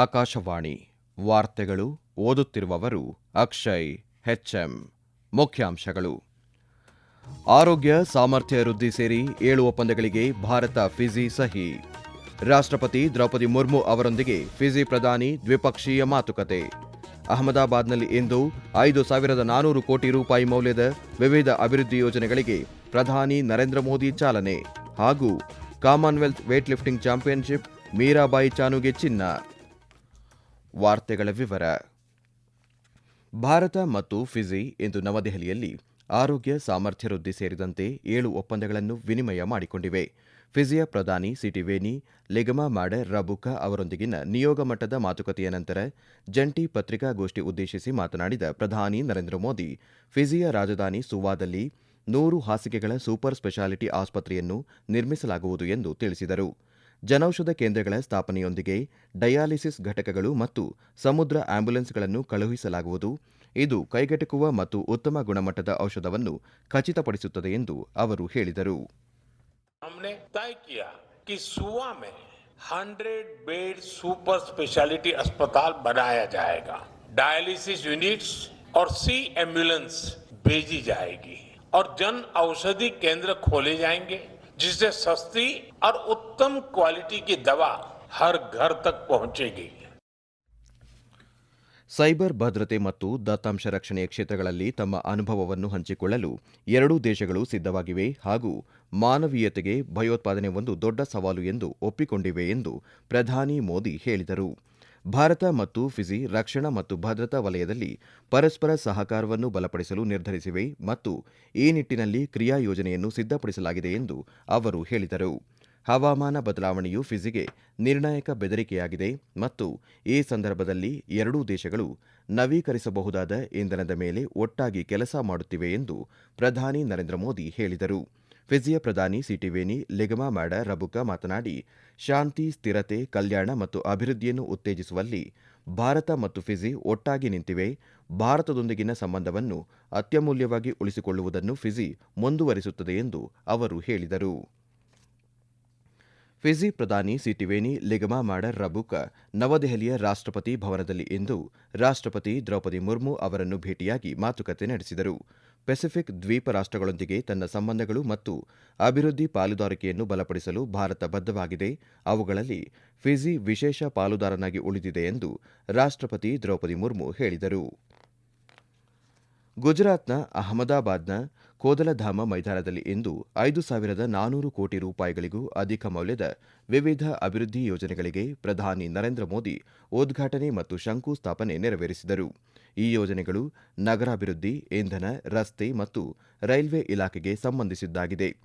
ಆಕಾಶವಾಣಿ ವಾರ್ತೆಗಳು ಓದುತ್ತಿರುವವರು ಅಕ್ಷಯ್ ಹೆಚ್ಎಂ ಮುಖ್ಯಾಂಶಗಳು. ಆರೋಗ್ಯ, ಸಾಮರ್ಥ್ಯ, ವೃದ್ಧಿ ಸೇರಿ ಏಳು ಒಪ್ಪಂದಗಳಿಗೆ ಭಾರತ ಫಿಜಿ ಸಹಿ. ರಾಷ್ಟ್ರಪತಿ ದ್ರೌಪದಿ ಮುರ್ಮು ಅವರೊಂದಿಗೆ ಫಿಜಿ ಪ್ರಧಾನಿ ದ್ವಿಪಕ್ಷೀಯ ಮಾತುಕತೆ. ಅಹಮದಾಬಾದ್ನಲ್ಲಿ ಇಂದು ಐದು ಸಾವಿರದ ನಾನೂರು ಕೋಟಿ ರೂಪಾಯಿ ಮೌಲ್ಯದ ವಿವಿಧ ಅಭಿವೃದ್ಧಿ ಯೋಜನೆಗಳಿಗೆ ಪ್ರಧಾನಿ ನರೇಂದ್ರ ಮೋದಿ ಚಾಲನೆ ಹಾಗೂ Commonwealth weight lifting championship Mirabai ಚಾನುಗೆ ಚಿನ್ನ. ವಾರ್ತೆಗಳ ವಿವರ. ಭಾರತ ಮತ್ತು ಫಿಜಿ ಇಂದು ನವದೆಹಲಿಯಲ್ಲಿ ಆರೋಗ್ಯ ಸಾಮರ್ಥ್ಯ ವೃದ್ಧಿ ಸೇರಿದಂತೆ ಏಳು ಒಪ್ಪಂದಗಳನ್ನು ವಿನಿಮಯ ಮಾಡಿಕೊಂಡಿವೆ. ಫಿಜಿಯ ಪ್ರಧಾನಿ ಸಿಟಿವೇನಿ ಲಿಗಮಾ ಮಾಡೆ ರಬುಕಾ ಅವರೊಂದಿಗಿನ ನಿಯೋಗ ಮಟ್ಟದ ಮಾತುಕತೆಯ ನಂತರ ಜಂಟಿ ಪತ್ರಿಕಾಗೋಷ್ಠಿ ಉದ್ದೇಶಿಸಿ ಮಾತನಾಡಿದ ಪ್ರಧಾನಿ ನರೇಂದ್ರ ಮೋದಿ, ಫಿಜಿಯ ರಾಜಧಾನಿ ಸುವಾದಲ್ಲಿ ನೂರು ಹಾಸಿಗೆಗಳ ಸೂಪರ್ ಸ್ಪೆಷಾಲಿಟಿ ಆಸ್ಪತ್ರೆಯನ್ನು ನಿರ್ಮಿಸಲಾಗುವುದು ಎಂದು ತಿಳಿಸಿದರು. ಜನೌಷಧ ಕೇಂದ್ರಗಳ ಸ್ಥಾಪನೆಯೊಂದಿಗೆ ಡಯಾಲಿಸಿಸ್ ಘಟಕಗಳು ಮತ್ತು ಸಮುದ್ರ ಆಂಬ್ಯುಲೆನ್ಸ್ಗಳನ್ನು ಕಳುಹಿಸಲಾಗುವುದು ಇದು ಕೈಗೆಟುಕುವ ಮತ್ತು ಉತ್ತಮ ಗುಣಮಟ್ಟದ ಔಷಧವನ್ನು ಖಚಿತಪಡಿಸುತ್ತದೆ ಎಂದು ಅವರು ಹೇಳಿದರು हमने तय किया कि सुवा में 100 बेड सुपर स्पेशलिटी अस्पताल बनाया जाएगा डायलिसिस यूनिट्स और सी एम्बुलेंस भेजी जाएगी और जन औषधि केंद्र खोले जाएंगे जिससे सस्ती और उत्तम क्वालिटी की दवा हर घर तक पहुंचेगी ಸೈಬರ್ ಭದ್ರತೆ ಮತ್ತು ದತ್ತಾಂಶ ರಕ್ಷಣೆಯ ಕ್ಷೇತ್ರಗಳಲ್ಲಿ ತಮ್ಮ ಅನುಭವವನ್ನು ಹಂಚಿಕೊಳ್ಳಲು ಎರಡೂ ದೇಶಗಳು ಸಿದ್ಧವಾಗಿವೆ ಹಾಗೂ ಮಾನವೀಯತೆಗೆ ಭಯೋತ್ಪಾದನೆ ಒಂದು ದೊಡ್ಡ ಸವಾಲು ಎಂದು ಒಪ್ಪಿಕೊಂಡಿವೆ ಎಂದು ಪ್ರಧಾನಿ ಮೋದಿ ಹೇಳಿದರು ಭಾರತ ಮತ್ತು ಫಿಜಿ ರಕ್ಷಣಾ ಮತ್ತು ಭದ್ರತಾ ವಲಯದಲ್ಲಿ ಪರಸ್ಪರ ಸಹಕಾರವನ್ನು ಬಲಪಡಿಸಲು ನಿರ್ಧರಿಸಿವೆ ಮತ್ತು ಈ ನಿಟ್ಟಿನಲ್ಲಿ ಕ್ರಿಯಾ ಯೋಜನೆಯನ್ನು ಸಿದ್ಧಪಡಿಸಲಾಗಿದೆ ಎಂದು ಅವರು ಹೇಳಿದರು. ಹವಾಮಾನ ಬದಲಾವಣೆಯು ಫಿಜಿಗೆ ನಿರ್ಣಾಯಕ ಬೆದರಿಕೆಯಾಗಿದೆ ಮತ್ತು ಈ ಸಂದರ್ಭದಲ್ಲಿ ಎರಡೂ ದೇಶಗಳು ನವೀಕರಿಸಬಹುದಾದ ಇಂಧನದ ಮೇಲೆ ಒಟ್ಟಾಗಿ ಕೆಲಸ ಮಾಡುತ್ತಿವೆ ಎಂದು ಪ್ರಧಾನಿ ನರೇಂದ್ರ ಮೋದಿ ಹೇಳಿದರು. ಫಿಜಿಯ ಪ್ರಧಾನಿ ಸಿಟಿವೇನಿ ಲಿಗಮಾ ಮಾಡ ರಬುಕಾ ಮಾತನಾಡಿ, ಶಾಂತಿ, ಸ್ಥಿರತೆ, ಕಲ್ಯಾಣ ಮತ್ತು ಅಭಿವೃದ್ಧಿಯನ್ನು ಉತ್ತೇಜಿಸುವಲ್ಲಿ ಭಾರತ ಮತ್ತು ಫಿಜಿ ಒಟ್ಟಾಗಿ ನಿಂತಿವೆ. ಭಾರತದೊಂದಿಗಿನ ಸಂಬಂಧವನ್ನು ಅತ್ಯಮೂಲ್ಯವಾಗಿ ಉಳಿಸಿಕೊಳ್ಳುವುದನ್ನು ಫಿಜಿ ಮುಂದುವರಿಸುತ್ತದೆ ಎಂದು ಅವರು ಹೇಳಿದರು. ಫಿಜಿ ಪ್ರಧಾನಿ ಸಿಟಿವೇನಿ ಲಿಗಮಾ ಮಾಡರ್ ರಬುಕ ನವದೆಹಲಿಯ ರಾಷ್ಟ್ರಪತಿ ಭವನದಲ್ಲಿ ಇಂದು ರಾಷ್ಟ್ರಪತಿ ದ್ರೌಪದಿ ಮುರ್ಮು ಅವರನ್ನು ಭೇಟಿಯಾಗಿ ಮಾತುಕತೆ ನಡೆಸಿದರು. ಪೆಸಿಫಿಕ್ ದ್ವೀಪ ರಾಷ್ಟ್ರಗಳೊಂದಿಗೆ ತನ್ನ ಸಂಬಂಧಗಳು ಮತ್ತು ಅಭಿವೃದ್ಧಿ ಪಾಲುದಾರಿಕೆಯನ್ನು ಬಲಪಡಿಸಲು ಭಾರತ ಬದ್ಧವಾಗಿದೆ. ಅವುಗಳಲ್ಲಿ ಫಿಜಿ ವಿಶೇಷ ಪಾಲುದಾರನಾಗಿ ಉಳಿದಿದೆ ಎಂದು ರಾಷ್ಟ್ರಪತಿ ದ್ರೌಪದಿ ಮುರ್ಮು ಹೇಳಿದರು. ಗುಜರಾತ್ನ ಅಹಮದಾಬಾದ್ನ ಕೋದಲಧಾಮ ಮೈದಾನದಲ್ಲಿ ಇಂದು ಐದು ಸಾವಿರದ ನಾನೂರು ಕೋಟಿ ರೂಪಾಯಿಗಳಿಗೂ ಅಧಿಕ ಮೌಲ್ಯದ ವಿವಿಧ ಅಭಿವೃದ್ಧಿ ಯೋಜನೆಗಳಿಗೆ ಪ್ರಧಾನಿ ನರೇಂದ್ರ ಮೋದಿ ಉದ್ಘಾಟನೆ ಮತ್ತು ಶಂಕುಸ್ಥಾಪನೆ ನೆರವೇರಿಸಿದರು. ಈ ಯೋಜನೆಗಳು ನಗರಾಭಿವೃದ್ಧಿ, ಇಂಧನ, ರಸ್ತೆ ಮತ್ತು ರೈಲ್ವೆ ಇಲಾಖೆಗೆ ಸಂಬಂಧಿಸಿದ್ದಾಗಿದೆ.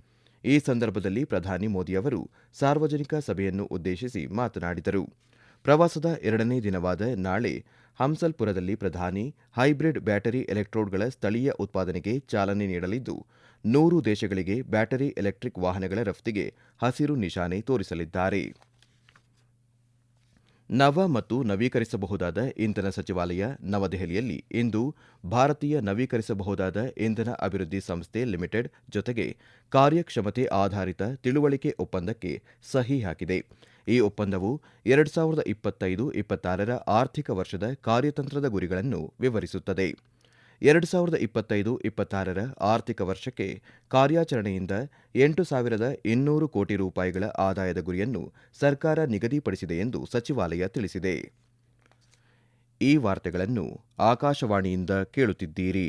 ಈ ಸಂದರ್ಭದಲ್ಲಿ ಪ್ರಧಾನಿ ಮೋದಿ ಅವರು ಸಾರ್ವಜನಿಕ ಸಭೆಯನ್ನು ಉದ್ದೇಶಿಸಿ ಮಾತನಾಡಿದರು. ಪ್ರವಾಸದ ಎರಡನೇ ದಿನವಾದ ನಾಳೆ ಹಂಸಲ್ಪುರದಲ್ಲಿ ಪ್ರಧಾನಿ ಹೈಬ್ರಿಡ್ ಬ್ಯಾಟರಿ ಎಲೆಕ್ಟ್ರೋಡ್ಗಳ ಸ್ಥಳೀಯ ಉತ್ಪಾದನೆಗೆ ಚಾಲನೆ ನೀಡಲಿದ್ದು, ನೂರು ದೇಶಗಳಿಗೆ ಬ್ಯಾಟರಿ ಎಲೆಕ್ಟ್ರಿಕ್ ವಾಹನಗಳ ರಫ್ತಿಗೆ ಹಸಿರು ನಿಶಾನೆ ತೋರಿಸಲಿದ್ದಾರೆ. ನವ ಮತ್ತು ನವೀಕರಿಸಬಹುದಾದ ಇಂಧನ ಸಚಿವಾಲಯ ನವದೆಹಲಿಯಲ್ಲಿ ಇಂದು ಭಾರತೀಯ ನವೀಕರಿಸಬಹುದಾದ ಇಂಧನ ಅಭಿವೃದ್ಧಿ ಸಂಸ್ಥೆ ಲಿಮಿಟೆಡ್ ಜೊತೆಗೆ ಕಾರ್ಯಕ್ಷಮತೆ ಆಧಾರಿತ ತಿಳುವಳಿಕೆ ಒಪ್ಪಂದಕ್ಕೆ ಸಹಿ ಹಾಕಿದೆ. ಈ ಒಪ್ಪಂದವು ಎರಡು ಸಾವಿರದ ಇಪ್ಪತ್ತೈದು ಇಪ್ಪತ್ತಾರರ ಆರ್ಥಿಕ ವರ್ಷದ ಕಾರ್ಯತಂತ್ರದ ಗುರಿಗಳನ್ನು ವಿವರಿಸುತ್ತದೆ. ಎರಡು ಸಾವಿರದ ಇಪ್ಪತ್ತೈದು ಇಪ್ಪತ್ತಾರರ ಆರ್ಥಿಕ ವರ್ಷಕ್ಕೆ ಕಾರ್ಯಾಚರಣೆಯಿಂದ ಎಂಟು ಸಾವಿರದ ಇನ್ನೂರು ಕೋಟಿ ರೂಪಾಯಿಗಳ ಆದಾಯದ ಗುರಿಯನ್ನು ಸರ್ಕಾರ ನಿಗದಿಪಡಿಸಿದೆ ಎಂದು ಸಚಿವಾಲಯ ತಿಳಿಸಿದೆ. ಈ ವಾರ್ತೆಗಳನ್ನು ಆಕಾಶವಾಣಿಯಿಂದ ಕೇಳುತ್ತಿದ್ದೀರಿ.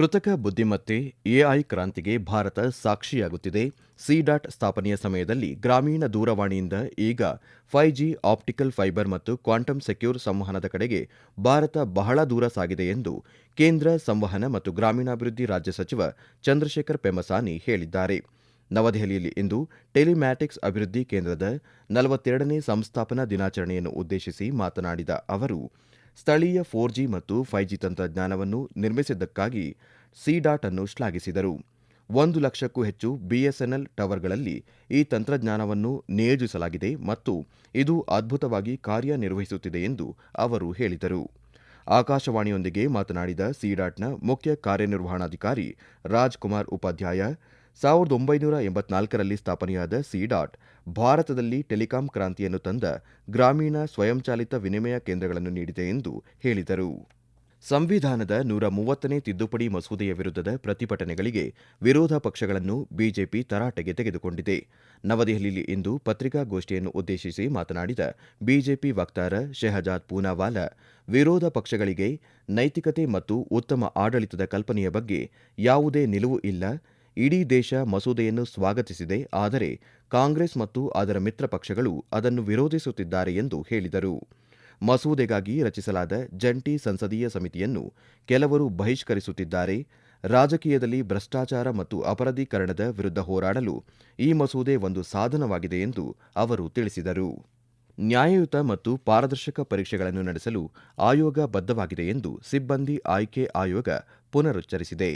ಕೃತಕ ಬುದ್ಧಿಮತ್ತೆ ಎಐ ಕ್ರಾಂತಿಗೆ ಭಾರತ ಸಾಕ್ಷಿಯಾಗುತ್ತಿದೆ. ಸಿಡಾಟ್ ಸ್ಥಾಪನೆಯ ಸಮಯದಲ್ಲಿ ಗ್ರಾಮೀಣ ದೂರವಾಣಿಯಿಂದ ಈಗ ಫೈವ್ ಜಿ ಆಪ್ಟಿಕಲ್ ಫೈಬರ್ ಮತ್ತು ಕ್ವಾಂಟಮ್ ಸೆಕ್ಯೂರ್ ಸಂವಹನದ ಕಡೆಗೆ ಭಾರತ ಬಹಳ ದೂರ ಸಾಗಿದೆ ಎಂದು ಕೇಂದ್ರ ಸಂವಹನ ಮತ್ತು ಗ್ರಾಮೀಣಾಭಿವೃದ್ಧಿ ರಾಜ್ಯ ಸಚಿವ ಚಂದ್ರಶೇಖರ್ ಪೆಮಸಾನಿ ಹೇಳಿದ್ದಾರೆ. ನವದೆಹಲಿಯಲ್ಲಿ ಇಂದು ಟೆಲಿಮ್ಯಾಟಿಕ್ಸ್ ಅಭಿವೃದ್ಧಿ ಕೇಂದ್ರದ ನಲವತ್ತೆರಡನೇ ಸಂಸ್ಥಾಪನಾ ದಿನಾಚರಣೆಯನ್ನು ಉದ್ದೇಶಿಸಿ ಮಾತನಾಡಿದ ಅವರು ಸ್ಥಳೀಯ ಫೋರ್ ಜಿ ಮತ್ತು ಫೈವ್ ಜಿ ತಂತ್ರಜ್ಞಾನವನ್ನು ನಿರ್ಮಿಸಿದ್ದಕ್ಕಾಗಿ ಸಿಡಾಟ್ ಅನ್ನು ಶ್ಲಾಘಿಸಿದರು. ಒಂದು ಲಕ್ಷಕ್ಕೂ ಹೆಚ್ಚು ಬಿಎಸ್ಎನ್ಎಲ್ ಟವರ್ಗಳಲ್ಲಿ ಈ ತಂತ್ರಜ್ಞಾನವನ್ನು ನಿಯೋಜಿಸಲಾಗಿದೆ ಮತ್ತು ಇದು ಅದ್ಭುತವಾಗಿ ಕಾರ್ಯನಿರ್ವಹಿಸುತ್ತಿದೆ ಎಂದು ಅವರು ಹೇಳಿದರು. ಆಕಾಶವಾಣಿಯೊಂದಿಗೆ ಮಾತನಾಡಿದ ಸಿಡಾಟ್ನ ಮುಖ್ಯ ಕಾರ್ಯನಿರ್ವಹಣಾಧಿಕಾರಿ ರಾಜ್ಕುಮಾರ್ ಉಪಾಧ್ಯಾಯ ಸಾವಿರದ ಒಂಬೈನೂರ ಎಂಬತ್ನಾಲ್ಕರಲ್ಲಿ ಸ್ಥಾಪನೆಯಾದ ಸಿಡಾಟ್, ಭಾರತದಲ್ಲಿ ಟೆಲಿಕಾಂ ಕ್ರಾಂತಿಯನ್ನು ತಂದ ಗ್ರಾಮೀಣ ಸ್ವಯಂಚಾಲಿತ ವಿನಿಮಯ ಕೇಂದ್ರಗಳನ್ನು ನೀಡಿದೆ ಎಂದು ಹೇಳಿದರು. ಸಂವಿಧಾನದ ನೂರ ಮೂವತ್ತನೇ ತಿದ್ದುಪಡಿ ಮಸೂದೆಯ ವಿರುದ್ಧದ ಪ್ರತಿಭಟನೆಗಳಿಗೆ ವಿರೋಧ ಪಕ್ಷಗಳನ್ನು ಬಿಜೆಪಿ ತರಾಟೆಗೆ ತೆಗೆದುಕೊಂಡಿದೆ. ನವದೆಹಲಿಯಲ್ಲಿ ಇಂದು ಪತ್ರಿಕಾಗೋಷ್ಠಿಯನ್ನು ಉದ್ದೇಶಿಸಿ ಮಾತನಾಡಿದ ಬಿಜೆಪಿ ವಕ್ತಾರ ಶೆಹಜಾದ್ ಪೂನಾವಾಲಾ, ವಿರೋಧ ಪಕ್ಷಗಳಿಗೆ ನೈತಿಕತೆ ಮತ್ತು ಉತ್ತಮ ಆಡಳಿತದ ಕಲ್ಪನೆಯ ಬಗ್ಗೆ ಯಾವುದೇ ನಿಲುವು ಇಲ್ಲ ಇಡೀ ದೇಶ ಮಸೂದೆಯನ್ನು ಸ್ವಾಗತಿಸಿದೆ. ಆದರೆ ಕಾಂಗ್ರೆಸ್ ಮತ್ತು ಅದರ ಮಿತ್ರ ಪಕ್ಷಗಳು ಅದನ್ನು ವಿರೋಧಿಸುತ್ತಿದ್ದಾರೆ ಎಂದು ಹೇಳಿದರು. ಮಸೂದೆಗಾಗಿ ರಚಿಸಲಾದ ಜಂಟಿ ಸಂಸದೀಯ ಸಮಿತಿಯನ್ನು ಕೆಲವರು ಬಹಿಷ್ಕರಿಸುತ್ತಿದ್ದಾರೆ. ರಾಜಕೀಯದಲ್ಲಿ ಭ್ರಷ್ಟಾಚಾರ ಮತ್ತು ಅಪರಾಧೀಕರಣದ ವಿರುದ್ಧ ಹೋರಾಡಲು ಈ ಮಸೂದೆ ಒಂದು ಸಾಧನವಾಗಿದೆ ಎಂದು ಅವರು ತಿಳಿಸಿದರು. ನ್ಯಾಯಯುತ ಮತ್ತು ಪಾರದರ್ಶಕ ಪರೀಕ್ಷೆಗಳನ್ನು ನಡೆಸಲು ಆಯೋಗ ಬದ್ಧವಾಗಿದೆ ಎಂದು ಸಿಬ್ಬಂದಿ ಆಯ್ಕೆ ಆಯೋಗ ಪುನರುಚ್ಚರಿಸಿದೆ.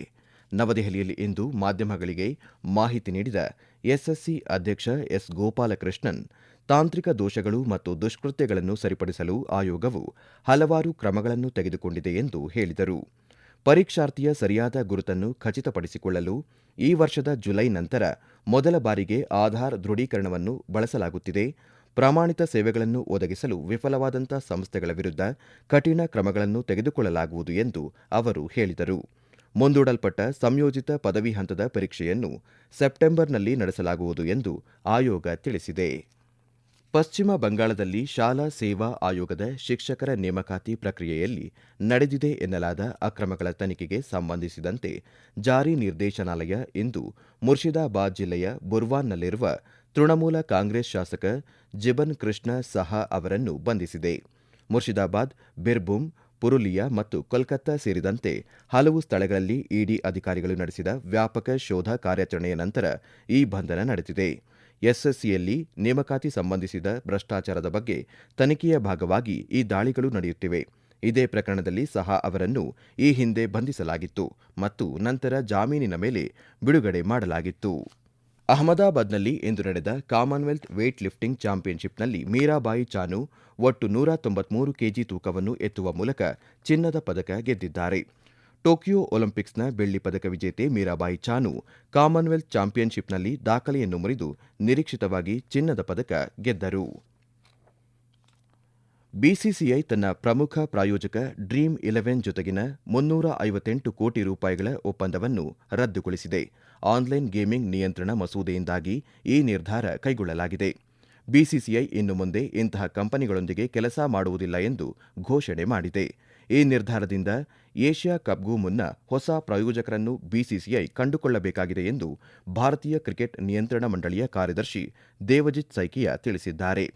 ನವದೆಹಲಿಯಲ್ಲಿ ಇಂದು ಮಾಧ್ಯಮಗಳಿಗೆ ಮಾಹಿತಿ ನೀಡಿದ ಎಸ್ಎಸ್ಸಿ ಅಧ್ಯಕ್ಷ ಎಸ್. ಗೋಪಾಲಕೃಷ್ಣನ್, ತಾಂತ್ರಿಕ ದೋಷಗಳು ಮತ್ತು ದುಷ್ಕೃತ್ಯಗಳನ್ನು ಸರಿಪಡಿಸಲು ಆಯೋಗವು ಹಲವಾರು ಕ್ರಮಗಳನ್ನು ತೆಗೆದುಕೊಂಡಿದೆ ಎಂದು ಹೇಳಿದರು. ಪರೀಕ್ಷಾರ್ಥಿಯ ಸರಿಯಾದ ಗುರುತನ್ನು ಖಚಿತಪಡಿಸಿಕೊಳ್ಳಲು ಈ ವರ್ಷದ ಜುಲೈ ನಂತರ ಮೊದಲ ಬಾರಿಗೆ ಆಧಾರ್ ದೃಢೀಕರಣವನ್ನು ಬಳಸಲಾಗುತ್ತಿದೆ. ಪ್ರಮಾಣಿತ ಸೇವೆಗಳನ್ನು ಒದಗಿಸಲು ವಿಫಲವಾದಂಥ ಸಂಸ್ಥೆಗಳ ವಿರುದ್ಧ ಕಠಿಣ ಕ್ರಮಗಳನ್ನು ತೆಗೆದುಕೊಳ್ಳಲಾಗುವುದು ಎಂದು ಅವರು ಹೇಳಿದರು. ಮುಂದೂಡಲ್ಪಟ್ಟ ಸಂಯೋಜಿತ ಪದವಿ ಹಂತದ ಪರೀಕ್ಷೆಯನ್ನು ಸೆಪ್ಟೆಂಬರ್ನಲ್ಲಿ ನಡೆಸಲಾಗುವುದು ಎಂದು ಆಯೋಗ ತಿಳಿಸಿದೆ. ಪಶ್ಚಿಮ ಬಂಗಾಳದಲ್ಲಿ ಶಾಲಾ ಸೇವಾ ಆಯೋಗದ ಶಿಕ್ಷಕರ ನೇಮಕಾತಿ ಪ್ರಕ್ರಿಯೆಯಲ್ಲಿ ನಡೆದಿದೆ ಎನ್ನಲಾದ ಅಕ್ರಮಗಳ ತನಿಖೆಗೆ ಸಂಬಂಧಿಸಿದಂತೆ ಜಾರಿ ನಿರ್ದೇಶನಾಲಯ ಇಂದು ಮುರ್ಷಿದಾಬಾದ್ ಜಿಲ್ಲೆಯ ಬುರ್ವಾನ್ನಲ್ಲಿರುವ ತೃಣಮೂಲ ಕಾಂಗ್ರೆಸ್ ಶಾಸಕ ಜಿಬನ್ ಕೃಷ್ಣ ಸಹಾ ಅವರನ್ನು ಬಂಧಿಸಿದೆ. ಮುರ್ಷಿದಾಬಾದ್ ಬಿರ್ಭೂಮ್ ಪುರುಲಿಯಾ ಮತ್ತು ಕೋಲ್ಕತ್ತಾ ಸೇರಿದಂತೆ ಹಲವು ಸ್ಥಳಗಳಲ್ಲಿ ಇಡಿ ಅಧಿಕಾರಿಗಳು ನಡೆಸಿದ ವ್ಯಾಪಕ ಶೋಧ ಕಾರ್ಯಾಚರಣೆಯ ನಂತರ ಈ ಬಂಧನ ನಡೆದಿದೆ. ಎಸ್ಎಸ್ಸಿಯಲ್ಲಿ ನೇಮಕಾತಿ ಸಂಬಂಧಿಸಿದ ಭ್ರಷ್ಟಾಚಾರದ ಬಗ್ಗೆ ತನಿಖೆಯ ಭಾಗವಾಗಿ ಈ ದಾಳಿಗಳು ನಡೆಯುತ್ತಿವೆ. ಇದೇ ಪ್ರಕರಣದಲ್ಲಿ ಸಹ ಅವರನ್ನು ಈ ಹಿಂದೆ ಬಂಧಿಸಲಾಗಿತ್ತು ಮತ್ತು ನಂತರ ಜಾಮೀನಿನ ಮೇಲೆ ಬಿಡುಗಡೆ ಮಾಡಲಾಗಿತ್ತು. ಅಹಮದಾಬಾದ್ನಲ್ಲಿ ಇಂದು ನಡೆದ ಕಾಮನ್ವೆಲ್ತ್ ವೇಟ್ ಲಿಫ್ಟಿಂಗ್ ಚಾಂಪಿಯನ್ಶಿಪ್ನಲ್ಲಿ ಮೀರಾಬಾಯಿ ಚಾನು ಒಟ್ಟು ನೂರ ತೊಂಬತ್ಮೂರು ಕೆಜಿ ತೂಕವನ್ನು ಎತ್ತುವ ಮೂಲಕ ಚಿನ್ನದ ಪದಕ ಗೆದ್ದಿದ್ದಾರೆ. ಟೋಕಿಯೋ ಒಲಿಂಪಿಕ್ಸ್ನ ಬೆಳ್ಳಿ ಪದಕ ವಿಜೇತೆ ಮೀರಾಬಾಯಿ ಚಾನು ಕಾಮನ್ವೆಲ್ತ್ ಚಾಂಪಿಯನ್ಶಿಪ್ನಲ್ಲಿ ದಾಖಲೆಯನ್ನು ಮುರಿದು ನಿರೀಕ್ಷಿತವಾಗಿ ಚಿನ್ನದ ಪದಕ ಗೆದ್ದರು. ಬಿಸಿಸಿಐ ತನ್ನ ಪ್ರಮುಖ ಪ್ರಾಯೋಜಕ ಡ್ರೀಮ್ ಇಲೆವೆನ್ ಜೊತೆಗಿನ ಮುನ್ನೂರ ಐವತ್ತೆಂಟು ಕೋಟಿ ರೂಪಾಯಿಗಳ ಒಪ್ಪಂದವನ್ನು ರದ್ದುಗೊಳಿಸಿದೆ. ಆನ್ಲೈನ್ ಗೇಮಿಂಗ್ ನಿಯಂತ್ರಣ ಮಸೂದೆಯಿಂದಾಗಿ ಈ ನಿರ್ಧಾರ ಕೈಗೊಳ್ಳಲಾಗಿದೆ. ಬಿಸಿಸಿಐ ಇನ್ನು ಮುಂದೆ ಇಂತಹ ಕಂಪನಿಗಳೊಂದಿಗೆ ಕೆಲಸ ಮಾಡುವುದಿಲ್ಲ ಎಂದು ಘೋಷಣೆ ಮಾಡಿದೆ. ಈ ನಿರ್ಧಾರದಿಂದ ಏಷ್ಯಾ ಕಪ್ಗೂ ಮುನ್ನ ಹೊಸ ಪ್ರಾಯೋಜಕರನ್ನು ಬಿಸಿಸಿಐ ಕಂಡುಕೊಳ್ಳಬೇಕಾಗಿದೆ ಎಂದು ಭಾರತೀಯ ಕ್ರಿಕೆಟ್ ನಿಯಂತ್ರಣ ಮಂಡಳಿಯ ಕಾರ್ಯದರ್ಶಿ ದೇವಜಿತ್ ಸೈಕಿಯಾ ತಿಳಿಸಿದ್ದಾರೆ.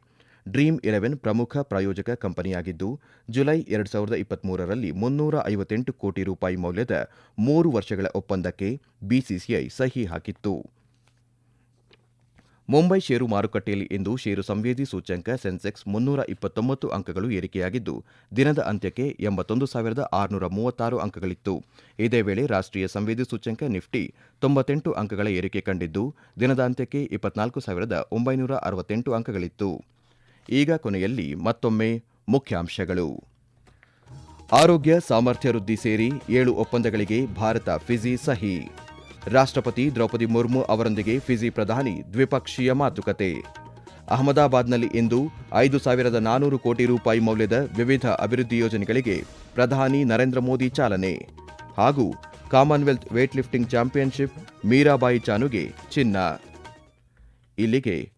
ಡ್ರೀಮ್ ಇಲೆವೆನ್ ಪ್ರಮುಖ ಪ್ರಾಯೋಜಕ ಕಂಪನಿಯಾಗಿದ್ದು, ಜುಲೈ ಎರಡು ಸಾವಿರದ ಇಪ್ಪತ್ಮೂರರಲ್ಲಿ ಮುನ್ನೂರ ಐವತ್ತೆಂಟು ಕೋಟಿ ರೂಪಾಯಿ ಮೌಲ್ಯದ ಮೂರು ವರ್ಷಗಳ ಒಪ್ಪಂದಕ್ಕೆ ಬಿಸಿಸಿಐ ಸಹಿ ಹಾಕಿತ್ತು. ಮುಂಬೈ ಷೇರು ಮಾರುಕಟ್ಟೆಯಲ್ಲಿ ಇಂದು ಷೇರು ಸಂವೇದಿ ಸೂಚ್ಯಂಕ ಸೆನ್ಸೆಕ್ಸ್ ಮುನ್ನೂರ ಇಪ್ಪತ್ತೊಂಬತ್ತು ಅಂಕಗಳು ಏರಿಕೆಯಾಗಿದ್ದು, ದಿನದ ಅಂತ್ಯಕ್ಕೆ ಎಂಬತ್ತೊಂದು ಸಾವಿರದ ಆರುನೂರ ಮೂವತ್ತಾರು ಅಂಕಗಳಿತ್ತು. ಇದೇ ವೇಳೆ ರಾಷ್ಟ್ರೀಯ ಸಂವೇದಿ ಸೂಚ್ಯಂಕ ನಿಫ್ಟಿ ತೊಂಬತ್ತೆಂಟು ಅಂಕಗಳ ಏರಿಕೆ ಕಂಡಿದ್ದು, ದಿನದ ಅಂತ್ಯಕ್ಕೆ ಇಪ್ಪತ್ನಾಲ್ಕು ಸಾವಿರದ ಒಂಬೈನೂರ ಅರವತ್ತೆಂಟು ಅಂಕಗಳಿತ್ತು. ಈಗ ಕೊನೆಯಲ್ಲಿ ಮತ್ತೊಮ್ಮೆ ಮುಖ್ಯಾಂಶಗಳು. ಆರೋಗ್ಯ, ಸಾಮರ್ಥ್ಯ ವೃದ್ಧಿ ಸೇರಿ ಏಳು ಒಪ್ಪಂದಗಳಿಗೆ ಭಾರತ ಫಿಜಿ ಸಹಿ. ರಾಷ್ಟ್ರಪತಿ ದ್ರೌಪದಿ ಮುರ್ಮು ಅವರೊಂದಿಗೆ ಫಿಜಿ ಪ್ರಧಾನಿ ದ್ವಿಪಕ್ಷೀಯ ಮಾತುಕತೆ. ಅಹಮದಾಬಾದ್ನಲ್ಲಿ ಇಂದು ಐದು ಸಾವಿರದ ನಾನೂರು ಕೋಟಿ ರೂಪಾಯಿ ಮೌಲ್ಯದ ವಿವಿಧ ಅಭಿವೃದ್ಧಿ ಯೋಜನೆಗಳಿಗೆ ಪ್ರಧಾನಿ ನರೇಂದ್ರ ಮೋದಿ ಚಾಲನೆ. ಹಾಗೂ ಕಾಮನ್ವೆಲ್ತ್ ವೇಟ್ಲಿಫ್ಟಿಂಗ್ ಚಾಂಪಿಯನ್ಶಿಪ್ ಮೀರಾಬಾಯಿ ಚಾನುಗೆ ಚಿನ್ನ. ಇಲ್ಲಿಗೆ